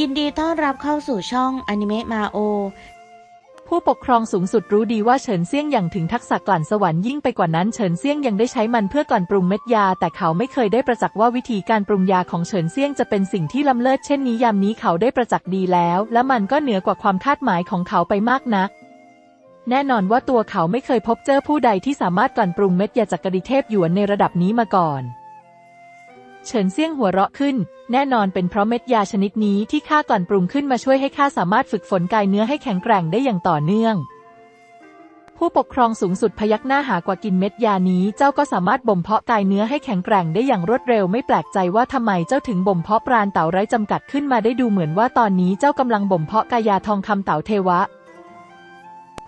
ยินดีต้อนรับเข้าสู่ช่องอนิเมะมาโอ ผู้ปกครองสูงสุดรู้ดีว่าเฉินเซี่ยงอย่างถึงทักษะกลั่นสวรรค์ยิ่งไปกว่านั้นเฉินเซี่ยงยังได้ใช้มันเพื่อกลั่นปรุงเม็ดยา แต่เขาไม่เคยได้ประจักษ์ว่าวิธีการปรุงยาของเฉินเซี่ยงจะเป็นสิ่งที่ล้ำเลิศเช่นนี้ยามนี้เขาได้ประจักษ์ดีแล้ว และมันก็เหนือกว่าความคาดหมายของเขาไปมากนักแน่นอนว่าตัวเขาไม่เคยพบเจอผู้ใดที่สามารถกลั่นปรุงเม็ดยาจักกริเทพหยวนในระดับนี้มาก่อน เฉินเซี่ยงหัวเราะขึ้น แน่นอนเป็นเพราะเม็ดยาชนิดนี้ที่ข้ากลั่นปรุงขึ้นมาช่วยให้ข้าสามารถฝึกฝนกายเนื้อให้แข็งแกร่งได้อย่างต่อเนื่อง ผู้ปกครองสูงสุดพยักหน้าหากว่ากินเม็ดยานี้เจ้าก็สามารถบ่มเพาะกายเนื้อให้แข็งแกร่งได้อย่างรวดเร็วไม่แปลกใจว่าทำไมเจ้าถึงบ่มเพาะปราณเต่าไร้จำกัดขึ้นมาได้ดูเหมือนว่าตอนนี้เจ้ากำลังบ่มเพาะกายาทองคำเต่าเทวะ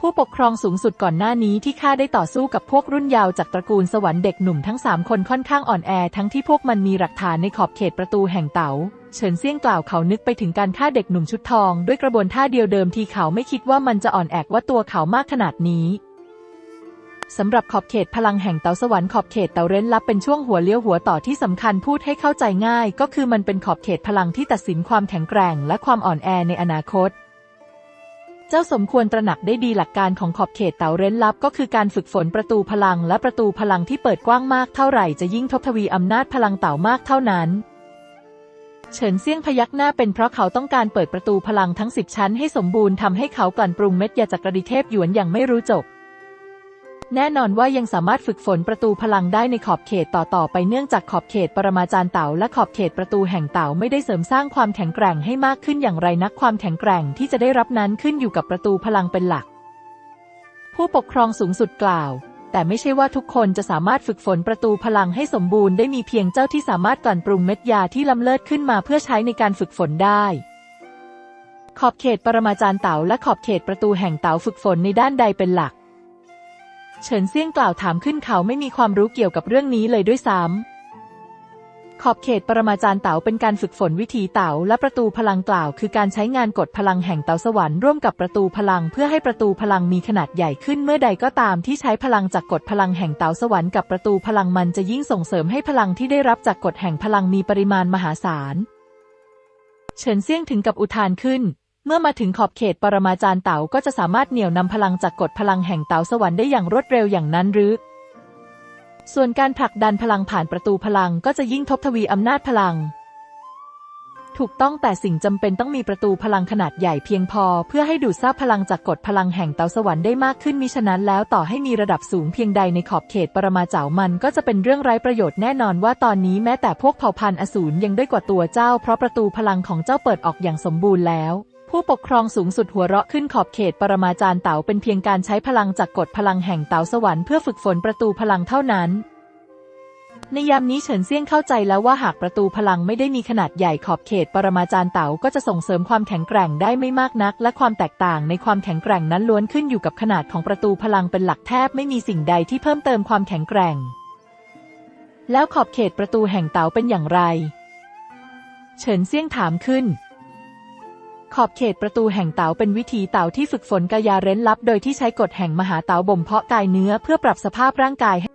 ผู้ปกครองสูงสุดก่อนหน้านี้ที่ข้าได้ต่อสู้กับพวกรุ่นยาวจากตระกูลสวรรค์เด็กหนุ่มทั้งสามคนค่อนข้างอ่อนแอ ทั้งที่พวกมันมีหลักฐานในขอบเขตประตูแห่งเต๋าเฉินเซี่ยงกล่าวเขานึกไปถึงการฆ่าเด็กหนุ่มชุดทอง ด้วยกระบวนท่าเดียวเดิมทีเขาไม่คิดว่ามันจะอ่อนแอกว่าตัวเขามากขนาดนี้สำหรับขอบเขตพลังแห่งเต๋าสวรรค์ขอบเขตเต๋าเร้นลับเป็นช่วงหัวเลี้ยวหัวต่อที่สำคัญพูดให้เข้าใจง่าย ก็คือมันเป็นขอบเขตพลังที่ตัดสินความแข็งแกร่ง และความอ่อนแอในอนาคต เจ้าสมควรตระหนักได้ดีหลักการของขอบเขตเต๋าเร้นลับก็คือการฝึกฝนประตูพลังและประตูพลังที่เปิดกว้างมากเท่าไหร่จะยิ่งทบทวีอำนาจพลังเต๋ามากเท่านั้น เฉินเซี่ยงพยักหน้าเป็นเพราะเขาต้องการเปิดประตูพลังทั้งสิบชั้นให้สมบูรณ์ทำให้เขากลั่นปรุงเม็ดยาจักรดิเทพหยวนอย่างไม่รู้จบ แน่นอนว่ายังสามารถฝึกฝนประตูพลังได้ในขอบเขตต่อๆไปเนื่องจากขอบเขตปรมาจารย์เต๋าและขอบเขตประตูแห่งเต๋าไม่ได้เสริมสร้างความแข็งแกร่งให้มากขึ้นอย่างไรนักความแข็งแกร่งที่จะได้รับนั้นขึ้นอยู่กับประตูพลังเป็นหลัก ผู้ปกครองสูงสุดกล่าว แต่ไม่ใช่ว่าทุกคนจะสามารถฝึกฝนประตูพลังให้สมบูรณ์ได้มีเพียงเจ้าที่สามารถกลั่นปรุงเม็ดยาที่ล้ำเลิศขึ้นมาเพื่อใช้ในการฝึกฝนได้ขอบเขตปรมาจารย์เต๋าและขอบเขตประตูแห่งเต๋าฝึกฝนในด้านใดเป็นหลัก เฉินเซี่ยงกล่าวถามขึ้นเขาไม่มีความรู้เกี่ยวกับเรื่องนี้เลยด้วยซ้ำขอบเขตปรมาจารย์เต๋าเป็นการฝึกฝนวิถีเต๋าและประตูพลังกล่าว คือการใช้งานกฎพลังแห่งเต๋าสวรรค์ร่วมกับประตูพลังเพื่อให้ประตูพลังมีขนาดใหญ่ขึ้นเมื่อใดก็ตามที่ใช้พลังจากกฎพลังแห่งเต๋าสวรรค์กับประตูพลังมันจะยิ่งส่งเสริมให้พลังที่ได้รับจากกฎแห่งพลังมีปริมาณมหาศาล เฉินเซี่ยงถึงกับอุทานขึ้น เมื่อมาถึงขอบเขตปรมาจารย์เต๋าก็จะสามารถเหนี่ยวนำพลังจากกฎพลังแห่งเต๋าสวรรค์ได้อย่างรวดเร็วอย่างนั้นหรือ ส่วนการผลักดันพลังผ่านประตูพลังก็จะยิ่งทบทวีอำนาจพลัง ถูกต้องแต่สิ่งจำเป็นต้องมีประตูพลังขนาดใหญ่เพียงพอ เพื่อให้ดูดซาบพลังจากกฎพลังแห่งเตาสวรรค์ได้มากขึ้นมิฉะนั้นแล้วต่อให้มีระดับสูงเพียงใดในขอบเขตปรมาเจ้ามันก็จะเป็นเรื่องไร้ประโยชน์แน่นอนว่าตอนนี้แม้แต่พวกเผ่าพันธุ์อสูรยังด้อยกว่าตัวเจ้า เพราะประตูพลังของเจ้าเปิดออกอย่างสมบูรณ์แล้ว ผู้ปกครองสูงสุดหัวเราะขึ้นขอบเขตปรมาจารย์เต๋าเป็นเพียงการใช้พลังจากกฎพลังแห่งเต๋าสวรรค์เพื่อฝึกฝนประตูพลังเท่านั้น ในยามนี้เฉินเซี่ยงเข้าใจแล้วว่าหากประตูพลังไม่ได้มีขนาดใหญ่ขอบเขตปรมาจารย์เต๋าก็จะส่งเสริมความแข็งแกร่งได้ไม่มากนัก และความแตกต่างในความแข็งแกร่งนั้นล้วนขึ้นอยู่กับขนาดของประตูพลังเป็นหลักแทบไม่มีสิ่งใดที่เพิ่มเติมความแข็งแกร่ง แล้วขอบเขตประตูแห่งเต๋าเป็นอย่างไร เฉินเซี่ยงถามขึ้น ขอบเขตประตูแห่งเต๋าเป็นวิธีเต๋าที่ฝึกฝนกายาเร้นลับ โดยที่ใช้กฎแห่งมหาเต๋าบ่มเพาะกายเนื้อเพื่อปรับสภาพร่างกายให้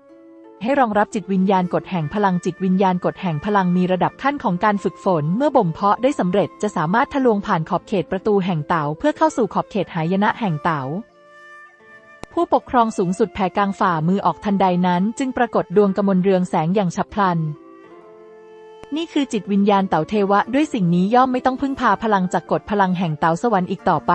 ให้รองรับจิตวิญญาณกฎแห่งพลังจิตวิญญาณกฎแห่งพลังมีระดับขั้นของการฝึกฝน เมื่อบ่มเพาะได้สำเร็จจะสามารถทะลวงผ่านขอบเขตประตูแห่งเต๋าเพื่อเข้าสู่ขอบเขตหายนะแห่งเต๋าผู้ปกครองสูงสุดแผ่กลางฝ่ามือออกทันใดนั้น จึงปรากฏดวงกมลเรืองแสงอย่างฉับพลัน นี่คือจิตวิญญาณเต๋าเทวะด้วยสิ่งนี้ย่อมไม่ต้องพึ่งพาพลังจากกฎพลังแห่งเต๋าสวรรค์อีกต่อไป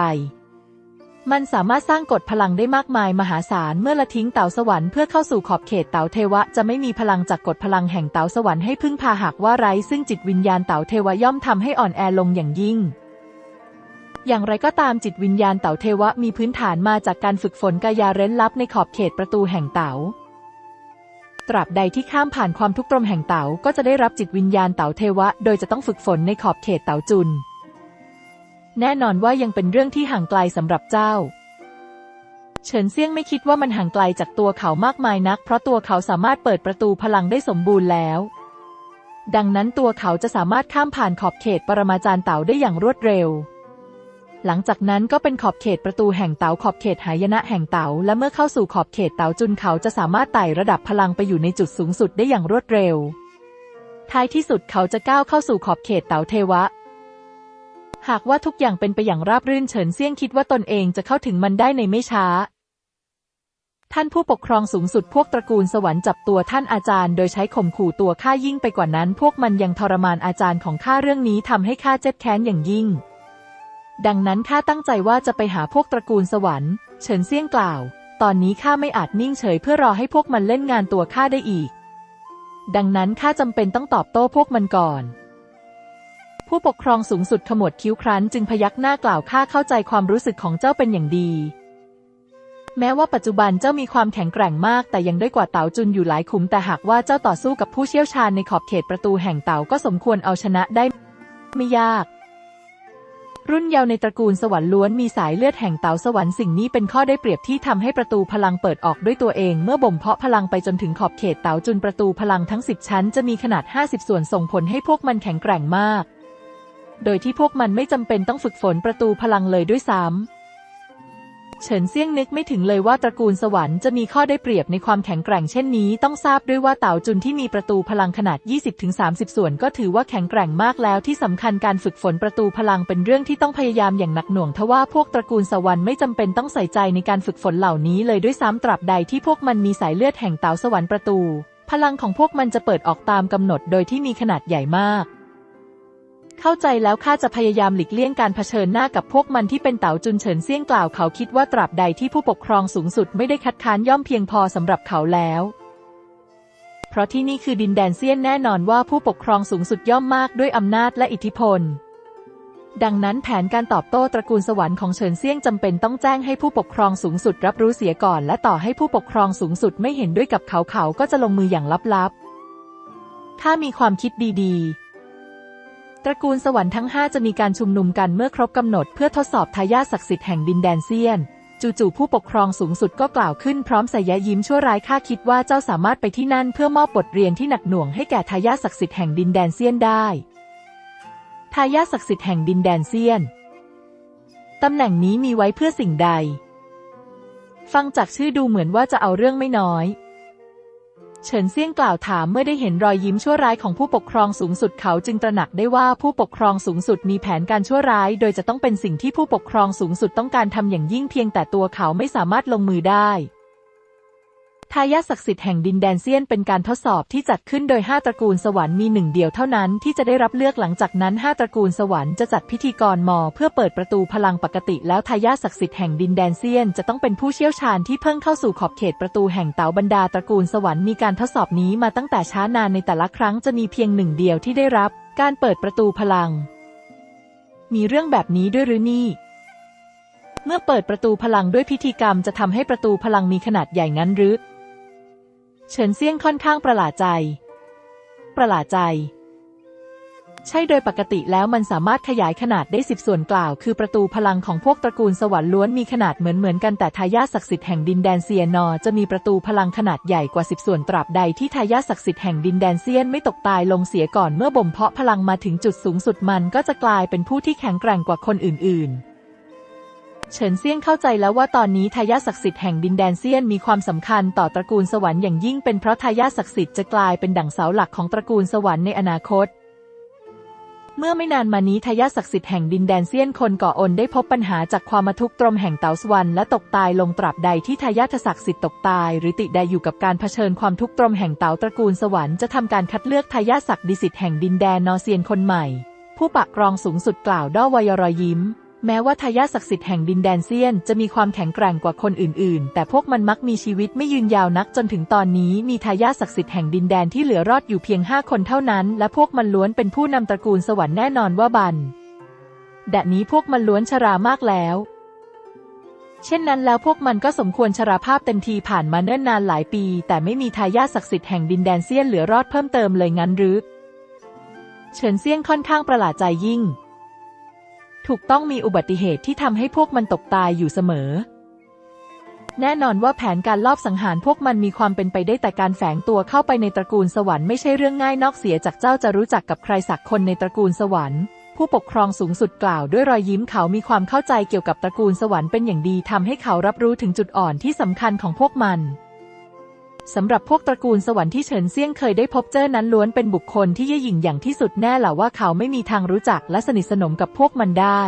มันสามารถสร้างกฎพลังได้มากมายมหาศาลเมื่อละทิ้งเต๋าสวรรค์เพื่อเข้าสู่ขอบเขตเต๋าเทวะจะไม่มีพลังจากกฎพลังแห่งเต๋าสวรรค์ให้พึ่งพาหากว่าไร้ซึ่งจิตวิญญาณเต๋าเทวะย่อมทำให้อ่อนแอลงอย่างยิ่งอย่างไรก็ตามจิตวิญญาณเต๋าเทวะมีพื้นฐานมาจากการฝึกฝนกายาเร้นลับในขอบเขตประตูแห่งเต๋า ตราบใดที่ข้ามผ่านความทุกข์ตรมแห่งเต๋าก็จะได้รับจิตวิญญาณเต๋าเทวะ โดยจะต้องฝึกฝนในขอบเขตเต๋าจุน แน่นอนว่ายังเป็นเรื่องที่ห่างไกลสำหรับเจ้า เฉินเซี่ยงไม่คิดว่ามันห่างไกลจากตัวเขามากมายนัก เพราะตัวเขาสามารถเปิดประตูพลังได้สมบูรณ์แล้ว ดังนั้นตัวเขาจะสามารถข้ามผ่านขอบเขตปรมาจารย์เต๋าได้อย่างรวดเร็ว หลังจากนั้นก็เป็นขอบเขตประตูแห่งเต๋าขอบเขตหายนะแห่งเต๋าและเมื่อเข้าสู่ขอบเขตเต๋าจุนเขาจะสามารถไต่ระดับพลังไปอยู่ในจุดสูงสุดได้อย่างรวดเร็ว ท้ายที่สุดเขาจะก้าวเข้าสู่ขอบเขตเต๋าเทวะ หากว่าทุกอย่างเป็นไปอย่างราบรื่นเฉินเซี่ยงคิดว่าตนเองจะเข้าถึงมันได้ในไม่ช้า ท่านผู้ปกครองสูงสุดพวกตระกูลสวรรค์จับตัวท่านอาจารย์ โดยใช้ข่มขู่ตัวข้ายิ่งไปกว่านั้น พวกมันยังทรมานอาจารย์ของข้าเรื่องนี้ทำให้ข้าเจ็บแค้นอย่างยิ่ง ดังนั้นข้าตั้งใจว่าจะไปหาพวกตระกูลสวรรค์ เฉินเซี่ยงกล่าว ตอนนี้ข้าไม่อาจนิ่งเฉยเพื่อรอให้พวกมันเล่นงานตัวข้าได้อีก ดังนั้นข้าจำเป็นต้องตอบโต้พวกมันก่อน ผู้ปกครองสูงสุดขมวดคิ้วครั้น จึงพยักหน้ากล่าวข้าเข้าใจความรู้สึกของเจ้าเป็นอย่างดี แม้ว่าปัจจุบันเจ้ามีความแข็งแกร่งมาก แต่ยังด้อยกว่าเต๋าจุนอยู่หลายขุมแต่หากว่าเจ้าต่อสู้กับผู้เชี่ยวชาญในขอบเขตประตูแห่งเต๋าก็สมควรเอาชนะได้ ไม่ยาก รุ่นเยาว์ในตระกูลสวรรค์ล้วนมีสายเลือดแห่งเต๋าสวรรค์สิ่งนี้เป็นข้อได้เปรียบที่ทำให้ประตูพลังเปิดออกด้วยตัวเอง เมื่อบ่มเพาะพลังไปจนถึงขอบเขตเต๋าจุนประตูพลังทั้ง 10 ชั้นจะมีขนาด 50 ส่วนส่งผลให้พวกมันแข็งแกร่งมาก โดยที่พวกมันไม่จำเป็นต้องฝึกฝนประตูพลังเลยด้วยซ้ำ เฉินเซี่ยงนึกไม่ถึงเลยว่าตระกูลสวรรค์จะมีข้อได้เปรียบในความแข็งแกร่งเช่นนี้ ต้องทราบด้วยว่าเต่าจุนที่มีประตูพลังขนาด 20-30 ส่วน ก็ถือว่าแข็งแกร่งมากแล้วที่สำคัญการฝึกฝนประตูพลังเป็นเรื่องที่ต้องพยายามอย่างหนักหน่วงทว่าพวกตระกูลสวรรค์ไม่จำเป็นต้องใส่ใจในการฝึกฝนเหล่านี้เลยด้วยซ้ำตราบใดที่พวกมันมีสายเลือดแห่งเต่าสวรรค์ประตู พลังของพวกมันจะเปิดออกตามกำหนดโดยที่มีขนาดใหญ่มาก เข้าใจแล้วข้าจะพยายามหลีกเลี่ยงการเผชิญหน้ากับพวกมันที่เป็นเต๋าจุนเฉินเซี่ยงกล่าวเขาคิดว่าตราบใดที่ผู้ปกครองสูงสุดไม่ได้คัดค้านย่อมเพียงพอสำหรับเขาแล้ว เพราะที่นี่คือดินแดนเซียนแน่นอนว่าผู้ปกครองสูงสุดย่อมมากด้วยอำนาจและอิทธิพลดังนั้นแผนการตอบโต้ตระกูลสวรรค์ของเฉินเซี่ยงจำเป็นต้องแจ้งให้ผู้ปกครองสูงสุดรับรู้เสียก่อน และต่อให้ผู้ปกครองสูงสุดไม่เห็นด้วยกับเขาเขาก็จะลงมืออย่างลับๆ ถ้ามีความคิดดีๆ ตระกูลสวรรค์ทั้งห้าจะมีการชุมนุมกันเมื่อครบกำหนดเพื่อทดสอบทายาทศักดิ์สิทธิ์แห่งดินแดนเซียน จู่ๆผู้ปกครองสูงสุดก็กล่าวขึ้นพร้อมส่ยะยิ้มชั่วร้ายข้าคิดว่าเจ้าสามารถไปที่นั่นเพื่อมอบบทเรียนที่หนักหน่วงให้แก่ทายาทศักดิ์สิทธิ์แห่งดินแดนเซียนได้ทายาทศักดิ์สิทธิ์แห่งดินแดนเซียนตำแหน่งนี้มีไว้เพื่อสิ่งใด ฟังจากชื่อดูเหมือนว่าจะเอาเรื่องไม่น้อย เฉินเซี่ยงกล่าวถามเมื่อได้เห็นรอยยิ้มชั่วร้ายของผู้ปกครองสูงสุดเขาจึงตระหนักได้ว่าผู้ปกครองสูงสุดมีแผนการชั่วร้าย โดยจะต้องเป็นสิ่งที่ผู้ปกครองสูงสุดต้องการทำอย่างยิ่งเพียงแต่ตัวเขาไม่สามารถลงมือได้ ทายาทศักดิ์สิทธิ์แห่งดินแดนเซียนเป็นการทดสอบที่จัดขึ้นโดย 5 ตระกูลสวรรค์มีหนึ่งเดียวเท่านั้นที่จะได้รับเลือกหลังจากนั้น 5 ตระกูลสวรรค์จะจัดพิธีกรมอเพื่อเปิดประตูพลังปกติ แล้วทายาทศักดิ์สิทธิ์แห่งดินแดนเซียนจะต้องเป็นผู้เชี่ยวชาญที่เพิ่งเข้าสู่ขอบเขตประตูแห่งเต๋าบรรดาตระกูลสวรรค์มีการทดสอบนี้มาตั้งแต่ช้านานในแต่ละครั้งจะมีเพียงหนึ่งเดียวที่ได้รับ การเปิดประตูพลัง มีเรื่องแบบนี้ด้วยหรือนี่เมื่อเปิดประตูพลังด้วยพิธีกรรมจะทำให้ประตูพลังมีขนาดใหญ่งั้นหรือ เฉินเซียงค่อนข้างประหลาดใจ ประหลาดใจ ใช่โดยปกติแล้วมันสามารถขยายขนาดได้สิบส่วนกล่าว คือประตูพลังของพวกตระกูลสวรรค์ล้วนมีขนาดเหมือนเหมือนกันแต่ทายาทศักดิ์สิทธิ์แห่งดินแดนเซียนอ จะมีประตูพลังขนาดใหญ่กว่าสิบส่วนตราบใดที่ทายาทศักดิ์สิทธิ์แห่งดินแดนเซียนไม่ตกตายลงเสียก่อนเมื่อบ่มเพาะพลังมาถึงจุดสูงสุดมันก็จะกลายเป็นผู้ที่แข็งแกร่งกว่าคนอื่น ๆ เฉินเซียงเข้าใจแล้วว่าตอนนี้ทายาทศักดิ์สิทธิ์แห่งดินแดนเซียนมีความสำคัญต่อตระกูลสวรรค์อย่างยิ่งเป็นเพราะทายาทศักดิ์สิทธิ์จะกลายเป็นดั่งเสาหลักของตระกูลสวรรค์ในอนาคต เมื่อไม่นานมานี้ทายาทศักดิ์สิทธิ์แห่งดินแดนเซียนคนก่ออนได้พบปัญหาจากความมาทุกข์ตรมแห่งเต๋าสวรรค์และตกตายลงตราบใดที่ทายาทศักดิ์สิทธิ์ตกตาย หรือติดใดอยู่กับการเผชิญความทุกข์ตรมแห่งเต๋าตระกูลสวรรค์จะทำการคัดเลือกทายาทศักดิ์สิทธิ์แห่งดินแดนนอเซียนคนใหม่ ผู้ปกครองสูงสุดกล่าวด้อวยรอยยิ้ม แม้ว่าทายาทศักดิ์สิทธิ์แห่งดินแดนเซียนจะมีความแข็งแกร่งกว่าคนอื่นๆ แต่พวกมันมักมีชีวิตไม่ยืนยาวนักจนถึงตอนนี้มีทายาทศักดิ์สิทธิ์แห่งดินแดนที่เหลือรอดอยู่เพียงห้าคนเท่านั้น และพวกมันล้วนเป็นผู้นำตระกูลสวรรค์แน่นอนว่าบันแดดนี้พวกมันล้วนชรามากแล้ว เช่นนั้นแล้วพวกมันก็สมควรชราภาพเต็มทีผ่านมาเนิ่นนานหลายปี แต่ไม่มีทายาทศักดิ์สิทธิ์แห่งดินแดนเซียนเหลือรอดเพิ่มเติมเลยงั้นหรือเฉินเซียงค่อนข้างประหลาดใจยิ่ง ถูกต้องมีอุบัติเหตุที่ทำให้พวกมันตกตายอยู่เสมอ แน่นอนว่าแผนการลอบสังหารพวกมันมีความเป็นไปได้แต่การแฝงตัวเข้าไปในตระกูลสวรรค์ไม่ใช่เรื่องง่ายนอกเสียจากเจ้าจะรู้จักกับใครสักคนในตระกูลสวรรค์ผู้ปกครองสูงสุดกล่าวด้วยรอยยิ้มเขามีความเข้าใจเกี่ยวกับตระกูลสวรรค์เป็นอย่างดีทำให้เขารับรู้ถึงจุดอ่อนที่สำคัญของพวกมัน สำหรับพวกตระกูลสวรรค์ที่เฉินเซี่ยงเคยได้พบเจอนั้นล้วนเป็นบุคคลที่เย่หยิ่งอย่างที่สุดแน่หละว่าเขาไม่มีทางรู้จักและสนิทสนมกับพวกมันได้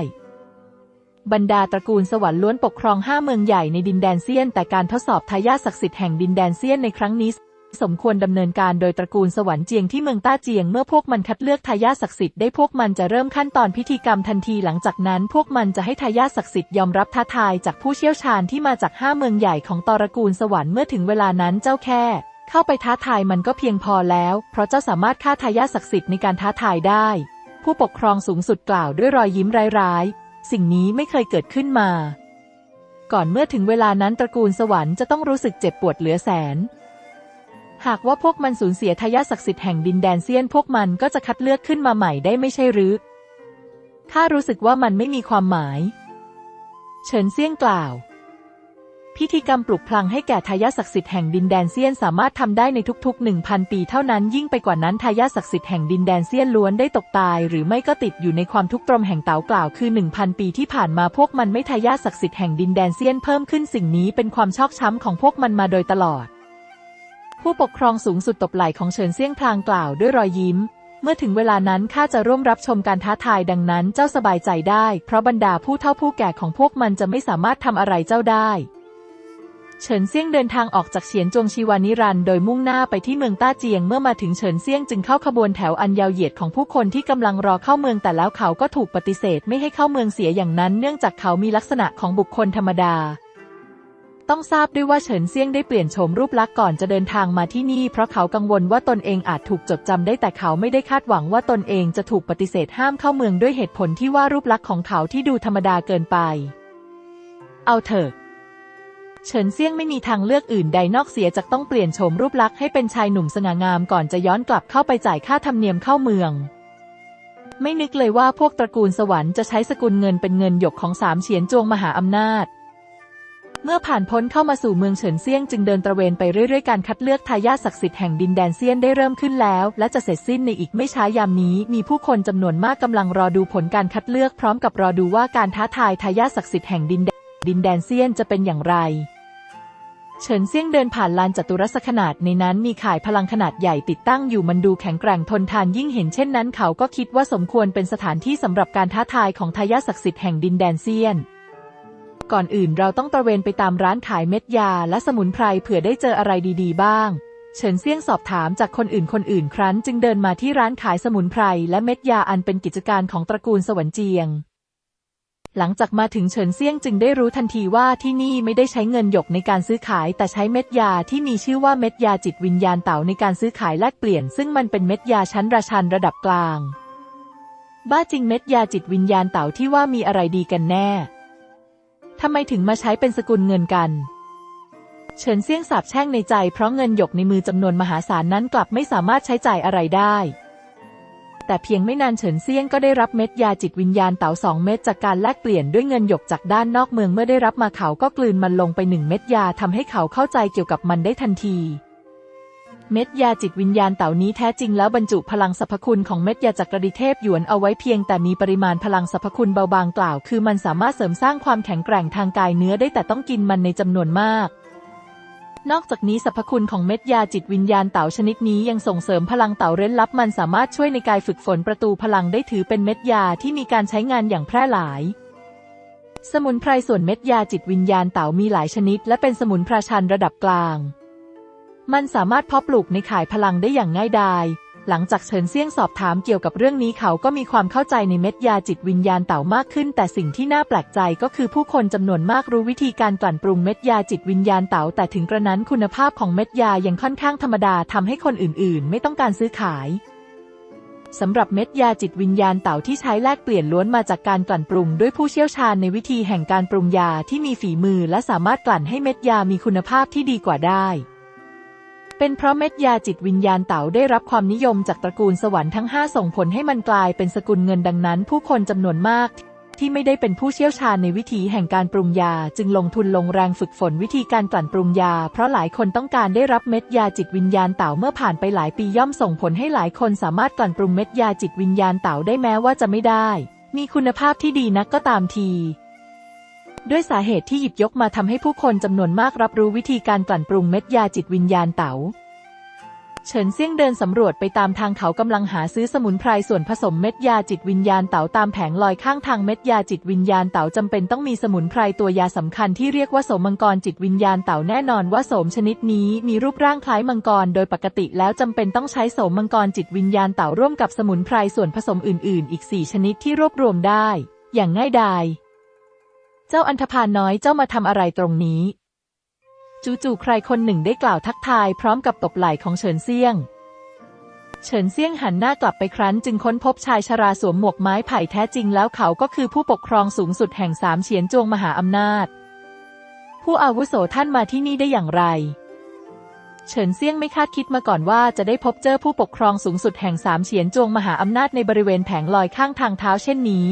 บรรดาตระกูลสวรรค์ล้วนปกครองห้าเมืองใหญ่ในดินแดนเซียน แต่การทดสอบทายาทศักดิ์สิทธิ์แห่งดินแดนเซียนในครั้งนี้ สมควรดำเนินการโดยตระกูลสวรรค์เจียงที่เมืองต้าเจียงเมื่อพวกมันคัดเลือกทายาทศักดิ์สิทธิ์ได้พวกมันจะเริ่มขั้นตอนพิธีกรรมทันทีหลังจากนั้น พวกมันจะให้ทายาทศักดิ์สิทธิ์ยอมรับท้าทายจากผู้เชี่ยวชาญที่มาจากห้าเมืองใหญ่ของตระกูลสวรรค์เมื่อถึงเวลานั้นเจ้าแค่ เข้าไปท้าทายมันก็เพียงพอแล้ว เพราะเจ้าสามารถฆ่าทายาทศักดิ์สิทธิ์ในการท้าทายได้ ผู้ปกครองสูงสุดกล่าวด้วยรอยยิ้มร้ายๆสิ่งนี้ไม่เคยเกิดขึ้นมา ก่อนเมื่อถึงเวลานั้นตระกูลสวรรค์จะต้องรู้สึกเจ็บปวดเหลือแสน หากว่าพวกมันสูญเสียทายาทศักดิ์สิทธิ์แห่งดินแดนเซียนพวกมันก็จะคัดเลือกขึ้นมาใหม่ได้ไม่ใช่หรือข้ารู้สึกว่ามันไม่มีความหมาย เฉินเซียงกล่าว พิธีกรรมปลุกพลังให้แก่ทายาทศักดิ์สิทธิ์แห่งดินแดนเซียนสามารถทำได้ในทุกๆ 1,000 ปีเท่านั้นยิ่งไปกว่านั้นทายาทศักดิ์สิทธิ์แห่งดินแดนเซียนล้วนได้ตกตาย หรือไม่ก็ติดอยู่ในความทุกข์ตรมแห่งเต๋ากล่าวคือ 1,000 ปีที่ผ่านมาพวกมันไม่ทายาทศักดิ์สิทธิ์แห่งดินแดนเซียนเพิ่มขึ้นสิ่งนี้เป็นความชอกช้ำของพวกมันมาโดยตลอด ผู้ปกครองสูงสุดตบไหล่ของเฉินเซี่ยงพลางกล่าวด้วยรอยยิ้ม เมื่อถึงเวลานั้นข้าจะร่วมรับชมการท้าทายดังนั้นเจ้าสบายใจได้ เพราะบรรดาผู้เฒ่าผู้แก่ของพวกมันจะไม่สามารถทำอะไรเจ้าได้เฉินเซี่ยงเดินทางออกจากเฉียนจงชีวานิรันต์โดยมุ่งหน้าไปที่เมืองต้าเจียงเมื่อมาถึงเฉินเซี่ยงจึงเข้าขบวนแถวอันยาวเหยียดของผู้คนที่กำลังรอเข้าเมืองแต่แล้วเขาก็ถูกปฏิเสธไม่ให้เข้าเมืองเสียอย่างนั้นเนื่องจากเขามีลักษณะของบุคคลธรรมดา ต้องทราบด้วยว่าเฉินเซียงได้เปลี่ยนโฉมรูปลักษณ์ก่อนจะเดินทางมาที่นี่ เพราะเขากังวลว่าตนเองอาจถูกจดจำได้แต่เขาไม่ได้คาดหวังว่าตนเองจะถูกปฏิเสธห้ามเข้าเมืองด้วยเหตุผลที่ว่ารูปลักษณ์ของเขาที่ดูธรรมดาเกินไป เอาเถอะเฉินเซียงไม่มีทางเลือกอื่นใดนอกเสียจากต้องเปลี่ยนโฉมรูปลักษณ์ให้เป็นชายหนุ่มสง่างามก่อนจะย้อนกลับเข้าไปจ่ายค่าธรรมเนียมเข้าเมือง ไม่นึกเลยว่าพวกตระกูลสวรรค์จะใช้สกุลเงินเป็นเงินหยกของสามเฉียนจวงมหาอำนาจ เมื่อผ่านพ้นเข้ามาสู่เมืองเฉินเซียงจึงเดินตระเวนไปเรื่อยๆ การคัดเลือกทายาทศักดิ์สิทธิ์แห่งดินแดนเซียนได้เริ่มขึ้นแล้ว และจะเสร็จสิ้นในอีกไม่ช้ายามนี้ มีผู้คนจำนวนมากกำลังรอดูผลการคัดเลือกพร้อมกับรอดูว่าการท้าทายทายาทศักดิ์สิทธิ์แห่งดินแดนดินแดนเซียนจะเป็นอย่างไรเฉินเซียงเดินผ่านลานจัตุรัสขนาดในนั้นมีข่ายพลังขนาดใหญ่ติดตั้งอยู่มันดูแข็งแกร่งทนทานยิ่งเห็นเช่นนั้นเขาก็คิดว่าสมควรเป็นสถานที่สำหรับการท้าทายของทายาทศักดิ์สิทธิ์แห่งดินแดนเซียน ก่อนอื่นเราต้องตระเวนไปตามร้านขายเม็ดยาและสมุนไพรเผื่อได้เจออะไรดีๆ บ้าง เฉินเซี่ยงสอบถามจากคนอื่นคนอื่นครั้น จึงเดินมาที่ร้านขายสมุนไพรและเม็ดยาอันเป็นกิจการของตระกูลสวรรค์เจียง หลังจากมาถึงเฉินเซี่ยงจึงได้รู้ทันทีว่าที่นี่ไม่ได้ใช้เงินหยกในการซื้อขาย แต่ใช้เม็ดยาที่มีชื่อว่าเม็ดยาจิตวิญญาณเต่าในการซื้อขายแลกเปลี่ยน ซึ่งมันเป็นเม็ดยาชั้นราชันระดับกลาง บ้าจริงเม็ดยาจิตวิญญาณเต่าที่ว่ามีอะไรดีกันแน่ ทำไมถึงมาใช้เป็นสกุลเงินกันเฉินเซี่ยงสาบแช่งในใจเพราะเงินหยกในมือจำนวนมหาศาลนั้นกลับไม่สามารถใช้จ่ายอะไรได้ แต่เพียงไม่นานเฉินเซี่ยงก็ได้รับเม็ดยาจิตวิญญาณเต๋าสองเม็ดจากการแลกเปลี่ยนด้วยเงินหยกจากด้านนอกเมืองเมื่อได้รับมาเขาก็กลืนมันลงไปหนึ่งเม็ดยาทำให้เขาเข้าใจเกี่ยวกับมันได้ทันที เม็ดยาจิตวิญญาณเต่านี้แท้จริงแล้วบรรจุพลังสรรพคุณของเม็ดยาจักรีเทพหยวนเอาไว้เพียงแต่มีปริมาณพลังสรรพคุณเบาบางกล่าว คือมันสามารถเสริมสร้างความแข็งแกร่งทางกายเนื้อได้แต่ต้องกินมันในจำนวนมาก นอกจากนี้สรรพคุณของเม็ดยาจิตวิญญาณเต่าชนิดนี้ยังส่งเสริมพลังเต่าเร้นลับ มันสามารถช่วยในการฝึกฝนประตูพลังได้ถือเป็นเม็ดยาที่มีการใช้งานอย่างแพร่หลายสมุนไพรส่วนเม็ดยาจิตวิญญาณเต่ามีหลายชนิด และเป็นสมุนไพรชันระดับกลาง มันสามารถเพาะปลูกในขายพลังได้อย่างง่ายดาย หลังจากเฉินเซี่ยงสอบถามเกี่ยวกับเรื่องนี้เขาก็มีความเข้าใจในเม็ดยาจิตวิญญาณเต่ามากขึ้น แต่สิ่งที่น่าแปลกใจก็คือผู้คนจำนวนมากรู้วิธีการกลั่นปรุงเม็ดยาจิตวิญญาณเต่า แต่ถึงกระนั้นคุณภาพของเม็ดยายังค่อนข้างธรรมดาทำให้คนอื่นๆ ไม่ต้องการซื้อขายสำหรับเม็ดยาจิตวิญญาณเต่าที่ใช้แลกเปลี่ยนล้วนมาจากการกลั่นปรุง ด้วยผู้เชี่ยวชาญในวิธีแห่งการปรุงยาที่มีฝีมือ และสามารถกลั่นให้เม็ดยามีคุณภาพที่ดีกว่าได้ เป็นเพราะเม็ดยาจิตวิญญาณเต่าได้รับความนิยมจากตระกูลสวรรค์ทั้งห้าส่งผลให้มันกลายเป็นสกุลเงินดังนั้น ผู้คนจำนวนมาก ที่ไม่ได้เป็นผู้เชี่ยวชาญในวิธีแห่งการปรุงยา จึงลงทุนลงแรงฝึกฝนวิธีการกลั่นปรุงยา เพราะหลายคนต้องการได้รับเม็ดยาจิตวิญญาณเต่าเมื่อผ่านไปหลายปีย่อมส่งผลให้หลายคนสามารถกลั่นปรุงเม็ดยาจิตวิญญาณเต่าได้แม้ว่าจะไม่ได้ มีคุณภาพที่ดีนักก็ตามที ด้วยสาเหตุที่หยิบยกมาทำให้ผู้คนจำนวนมากรับรู้วิธีการกลั่นปรุงเม็ดยาจิตวิญญาณเต๋าเฉินเซี่ยงเดินสำรวจไปตามทางเขากำลังหาซื้อสมุนไพรส่วนผสมเม็ดยาจิตวิญญาณเต๋าตามแผงลอยข้างทางเม็ดยาจิตวิญญาณเต๋าจำเป็นต้องมีสมุนไพรตัวยาสำคัญที่เรียกว่าโสมมังกรจิตวิญญาณเต๋าแน่นอนว่าโสมชนิดนี้มีรูปร่างคล้ายมังกร โดยปกติแล้วจำเป็นต้องใช้โสมมังกรจิตวิญญาณเต๋าร่วมกับสมุนไพรส่วนผสมอื่น ๆ อีกสี่ชนิดที่รวบรวมได้ อย่างง่ายดาย เจ้าอันธพาลน้อยเจ้ามาทำอะไรตรงนี้ จู่ๆใครคนหนึ่งได้กล่าวทักทายพร้อมกับตบไหล่ของเฉินเซียง เฉินเซียงหันหน้ากลับไปครั้น จึงค้นพบชายชราสวมหมวกไม้ไผ่แท้จริงแล้วเขาก็คือผู้ปกครองสูงสุดแห่งสามเฉียนจวงมหาอำนาจ ผู้อาวุโสท่านมาที่นี่ได้อย่างไรเฉินเซียงไม่คาดคิดมาก่อนว่าจะได้พบเจอผู้ปกครองสูงสุดแห่งสามเฉียนจวงมหาอำนาจในบริเวณแผงลอยข้างทางเท้าเช่นนี้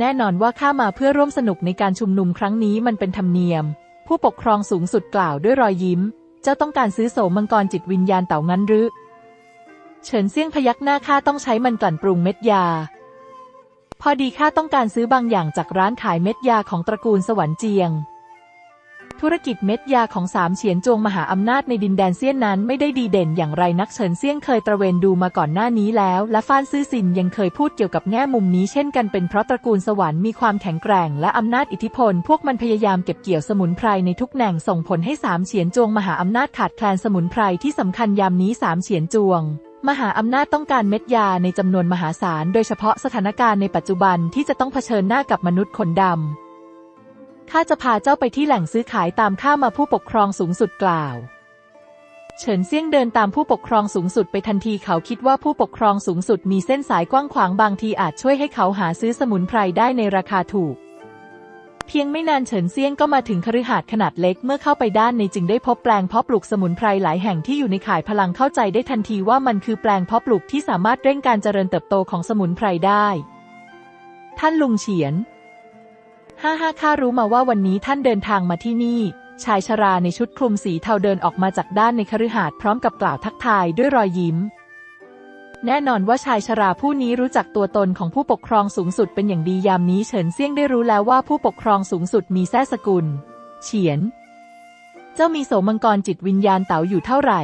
แน่นอนว่าข้ามาเพื่อร่วมสนุกในการชุมนุมครั้งนี้มันเป็นธรรมเนียม ผู้ปกครองสูงสุดกล่าวด้วยรอยยิ้ม เจ้าต้องการซื้อโสมมังกรจิตวิญญาณเต่างั้นหรือ เฉินเซี่ยงพยักหน้าข้าต้องใช้มันกลั่นปรุงเม็ดยา พอดีข้าต้องการซื้อบางอย่างจากร้านขายเม็ดยาของตระกูลสวรรค์เจียง ธุรกิจเม็ดยาของสามเฉียนจวงมหาอำนาจในดินแดนเซียนนั้นไม่ได้ดีเด่นอย่างไรนักเฉินเซี่ยงเคยตระเวนดูมาก่อนหน้านี้แล้ว และฟ้านซื่อซินยังเคยพูดเกี่ยวกับแง่มุมนี้เช่นกันเป็นเพราะตระกูลสวรรค์มีความแข็งแกร่งและอำนาจอิทธิพล พวกมันพยายามเก็บเกี่ยวสมุนไพรในทุกแหน่งส่งผลให้สามเฉียนจวงมหาอำนาจขาดแคลนสมุนไพรที่สำคัญยามนี้สามเฉียนจวงมหาอำนาจต้องการเม็ดยาในจำนวนมหาศาล โดยเฉพาะสถานการณ์ในปัจจุบันที่จะต้องเผชิญหน้ากับมนุษย์ขนดำ ข้าจะพาเจ้าไปที่แหล่งซื้อขายตามข้ามาผู้ปกครองสูงสุดกล่าว เฉินเซี่ยงเดินตามผู้ปกครองสูงสุดไปทันทีเขาคิดว่าผู้ปกครองสูงสุดมีเส้นสายกว้างขวางบางทีอาจช่วยให้เขาหาซื้อสมุนไพรได้ในราคาถูก เพียงไม่นานเฉินเซี่ยงก็มาถึงคฤหาสน์ขนาดเล็กเมื่อเข้าไปด้านในจึงได้พบแปลงเพาะปลูกสมุนไพรหลายแห่งที่อยู่ในข่ายพลังเข้าใจได้ทันทีว่ามันคือแปลงเพาะปลูกที่สามารถเร่งการเจริญเติบโตของสมุนไพรได้ ท่านลุงเฉียน ห้าห้าข้ารู้มาว่าวันนี้ท่านเดินทางมาที่นี่ ชายชราในชุดคลุมสีเทาเดินออกมาจากด้านในคฤหาสน์พร้อมกับกล่าวทักทายด้วยรอยยิ้ม แน่นอนว่าชายชราผู้นี้รู้จักตัวตนของผู้ปกครองสูงสุดเป็นอย่างดียามนี้เฉินเซี่ยงได้รู้แล้วว่าผู้ปกครองสูงสุดมีแท้สกุล เฉียน เจ้ามีโสมังกรจิตวิญญาณเต๋าอยู่เท่าไหร่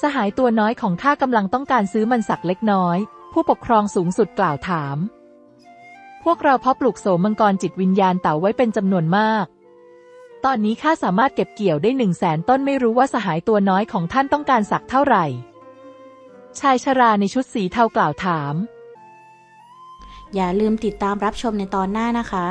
สหายตัวน้อยของข้ากำลังต้องการซื้อมันสักเล็กน้อย ผู้ปกครองสูงสุดกล่าวถาม พวกเราเพาะปลูกโสมมังกรจิตวิญญาณเต่าไว้เป็นจำนวนมาก ตอนนี้ข้าสามารถเก็บเกี่ยวได้หนึ่งแสนต้นไม่รู้ว่าสหายตัวน้อยของท่านต้องการสักเท่าไหร่ ชายชราในชุดสีเทากล่าวถาม อย่าลืมติดตามรับชมในตอนหน้านะคะ